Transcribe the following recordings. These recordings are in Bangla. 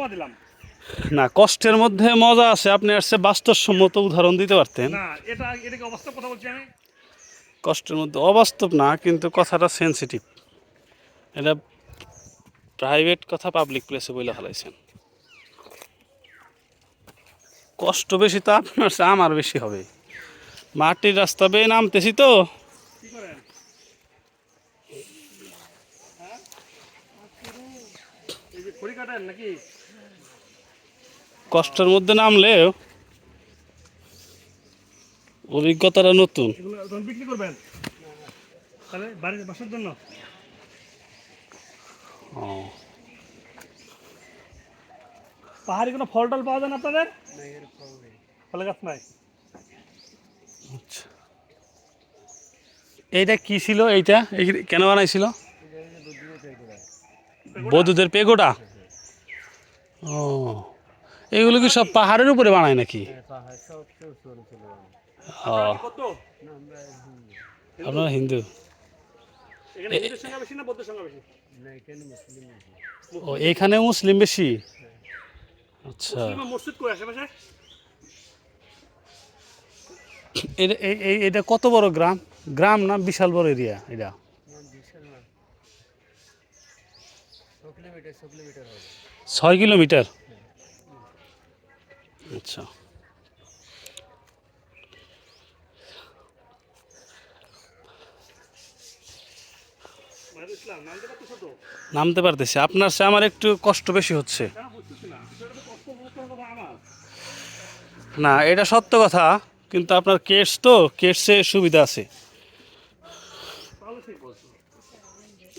উপমা দিলাম। না কষ্টের মধ্যে মজা আছে। আপনি আসছে বাস্তবসম্মত উদাহরণ দিতে পারতেন। না এটা এটাকে অবস্থা কথা বলছি আমি? কষ্টের মধ্যে অবাস্তব না কিন্তু কথাটা সেন্সিটিভ এটা প্রাইভেট কথা পাবলিক প্লেসে বলে ফেলাইছেন। কষ্ট বেশি তো আপনার আমার বেশি হবে। মাটির রাস্তা বেয়ে নামতেছি তো। হ্যাঁ? নাকি? কষ্টের মধ্যে নামলেও অভিজ্ঞতাটা নতুন। এগুলো বিক্রি করবেন তাহলে বাড়ির বাসার জন্য? ও পাহাড়ি কোনো ফল টল পাওয়া যায় না আপনাদের? ফলে গাছ নাই? আচ্ছা। এইটা কি ছিল এইটা? এই কেন বানাইছিল? বৌদ্ধদের পেগোটা ও। এগুলো কি সব পাহাড়ের উপরে বানায় নাকি? ও। আপনারা হিন্দু? এখানে হিন্দুর সংখ্যা বেশি না বৌদ্ধ সংখ্যা বেশি? ও এইখানে মুসলিম বেশি? আচ্ছা। এটা কত বড় গ্রাম? গ্রাম না বিশাল বড় এরিয়া এটা? ছয় কিলোমিটার? আচ্ছা। নামতে পারতেছো, আপনার সে আমার একটু কষ্ট বেশি হচ্ছে। না, এটা সত্য কথা, কিন্তু আপনার কেটস তো কেটসে সুবিধা আছে।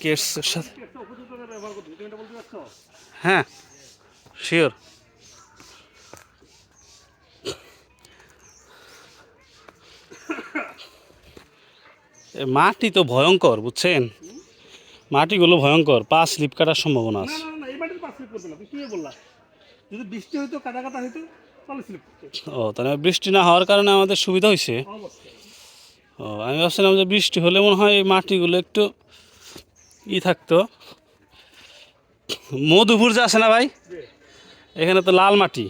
কেটসের সাথে একটা উপযুক্ত করে ব্যবহার করতে তুমি এটা বলতে পারছ হ্যাঁ শিওর মাটি তো ভয়ঙ্কর বুঝছেন? মাটিগুলো ভয়ঙ্কর পা স্লিপ কাটার সম্ভাবনা আছে। ও তাহলে বৃষ্টি না হওয়ার কারণে আমাদের সুবিধা হয়েছে ও আমি ভাবছিলাম যে বৃষ্টি হলে মনে হয় এই মাটিগুলো একটু ই থাকতো। মধুপুর যে আছে না ভাই? এখানে তো লাল মাটি।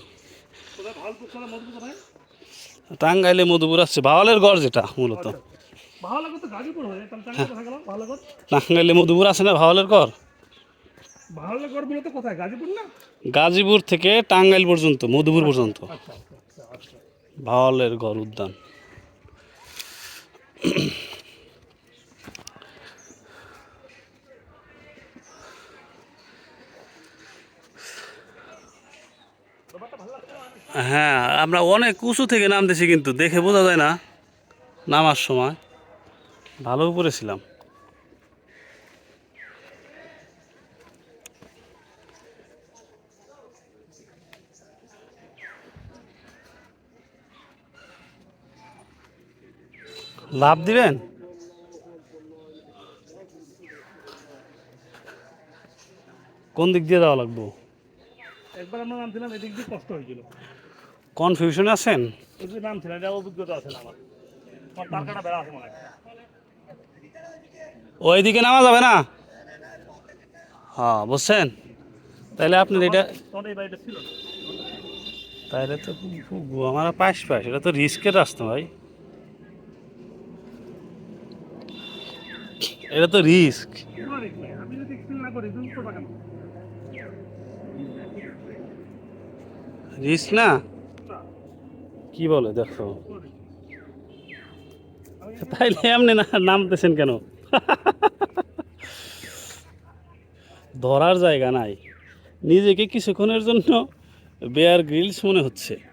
টাঙ্গাইলে মধুপুর আছে ভাওয়ালের গড় যেটা মূলত। টাঙ্গাইল মধুপুর আছে না ভাওয়ালের গাজীপুর থেকে টাঙ্গাইল পর্যন্ত মধুপুর পর্যন্ত। আচ্ছা আচ্ছা আচ্ছা আচ্ছা। ভাওয়ালের গড় উদ্যান। হ্যাঁ আমরা অনেক উঁচু থেকে নামতেছি কিন্তু দেখে বোঝা যায় না নামার সময়। ভালো উপরে ছিলাম। লাভ দিবেন? কোন দিক দিয়ে যাওয়া লাগবো? একবার আমরা নামছিলাম এদিক দিয়ে কষ্ট হয়েছিল। কনফিউশনে আছেন? নামছিলাম এটা অভিজ্ঞতা আছে আমার। তার কাটা বেড়া আছে মনে হয়। ওইদিকে নামা যাবে না? হ্যাঁ বুঝছেন তাহলে আপনার এটা তাহলে তো আমার পাশ পাশ এটা তো রিস্কের রাস্তা ভাই। এটা তো রিস্ক। রিস্ক না? কি বলে, দেখো। তাইলে আপনি না নামতেছেন কেন? ধরার জায়গা নাই। নিজেকে কিছুক্ষণের জন্য বেয়ার গ্রিলস মনে হচ্ছে।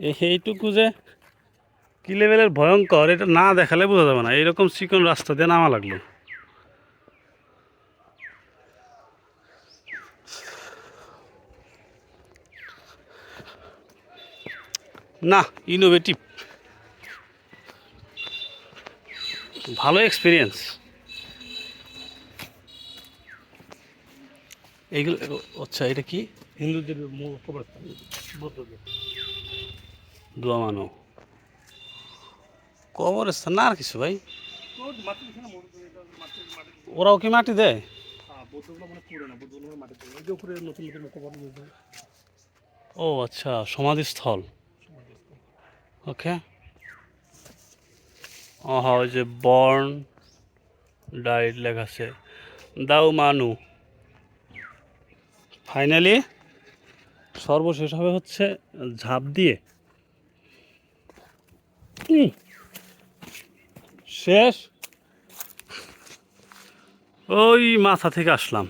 এই এইটুকু যে কি লেভেলের ভয়ঙ্কর এটা না দেখালে বোঝা যাবে না। এইরকম চিকন রাস্তা দিয়ে নামা লাগল। না ইনোভেটিভ ভালো এক্সপিরিয়েন্স এইগুলো আচ্ছা এটা কি? হিন্দুদের বৌদ্ধদের দোয়া মানো। কবরস্থান না আর কিছু ভাই? ওরাও কি মাটি দেয়? ও আচ্ছা সমাধিস্থল। ওকে। ও ওই যে বর্ন ডাইট লেখা আছে। দাও মানু। ফাইনালি সর্বশেষ হবে হচ্ছে ঝাঁপ দিয়ে। শেষ? ওই মাথা থেকে আসলাম।